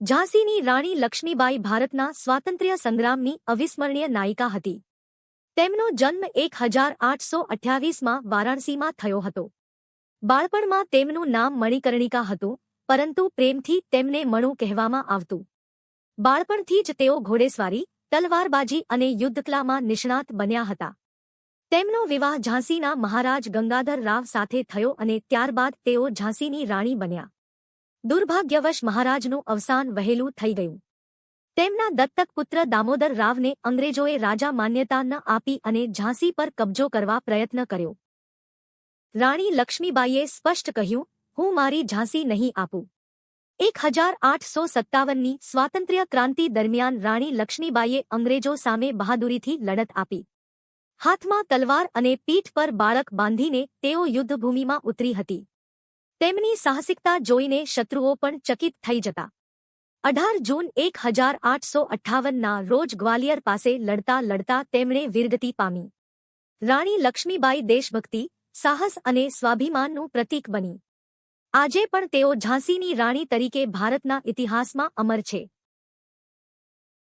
ઝાંસીની રાણી લક્ષ્મીબાઈ ભારતના સ્વાતંત્ર્ય સંગ્રામની અવિસ્મરણીય નાયિકા હતી. તેમનો જન્મ એક હજાર આઠસો અઠ્યાવીસમાં વારાણસીમાં થયો હતો. બાળપણમાં તેમનું નામ મણિકર્ણિકા હતું, પરંતુ પ્રેમથી તેમને મણુ કહેવામાં આવતું. બાળપણથી જ તેઓ ઘોડેસવારી, તલવારબાજી અને યુદ્ધકલામાં નિષ્ણાત બન્યા હતા. તેમનો વિવાહ ઝાંસીના મહારાજ ગંગાધર રાવ સાથે થયો અને ત્યારબાદ તેઓ ઝાંસીની રાણી બન્યા. દુર્ભાગ્યવશ મહારાજનું અવસાન વહેલું થઈ ગયું. તેમના દત્તક પુત્ર દામોદર રાવને અંગ્રેજોએ રાજા માન્યતા ન આપી અને ઝાંસી પર કબજો કરવા પ્રયત્ન કર્યો. રાણી લક્ષ્મીબાઈએ સ્પષ્ટ કહ્યું, હું મારી ઝાંસી નહીં આપું. એક હજાર આઠસો સત્તાવનની સ્વાતંત્ર્ય ક્રાંતિ દરમિયાન રાણી લક્ષ્મીબાઈએ અંગ્રેજો સામે બહાદુરીથી લડત આપી. હાથમાં તલવાર અને પીઠ પર બાળક બાંધીને તેઓ યુદ્ધભૂમિમાં ઉતરી હતી. તેમની સાહસિકતા જોઈને શત્રુઓ પણ ચકિત થઈ જતા. અઢાર જૂન એક હજાર આઠસો અઠ્ઠાવનના રોજ ગ્વાલિયર પાસે લડતા લડતા તેમણે વીરગતિ પામી. રાણી લક્ષ્મીબાઈ દેશભક્તિ, સાહસ અને સ્વાભિમાનનું પ્રતીક બની. આજે પણ તેઓ ઝાંસીની રાણી તરીકે ભારતના ઇતિહાસમાં અમર છે.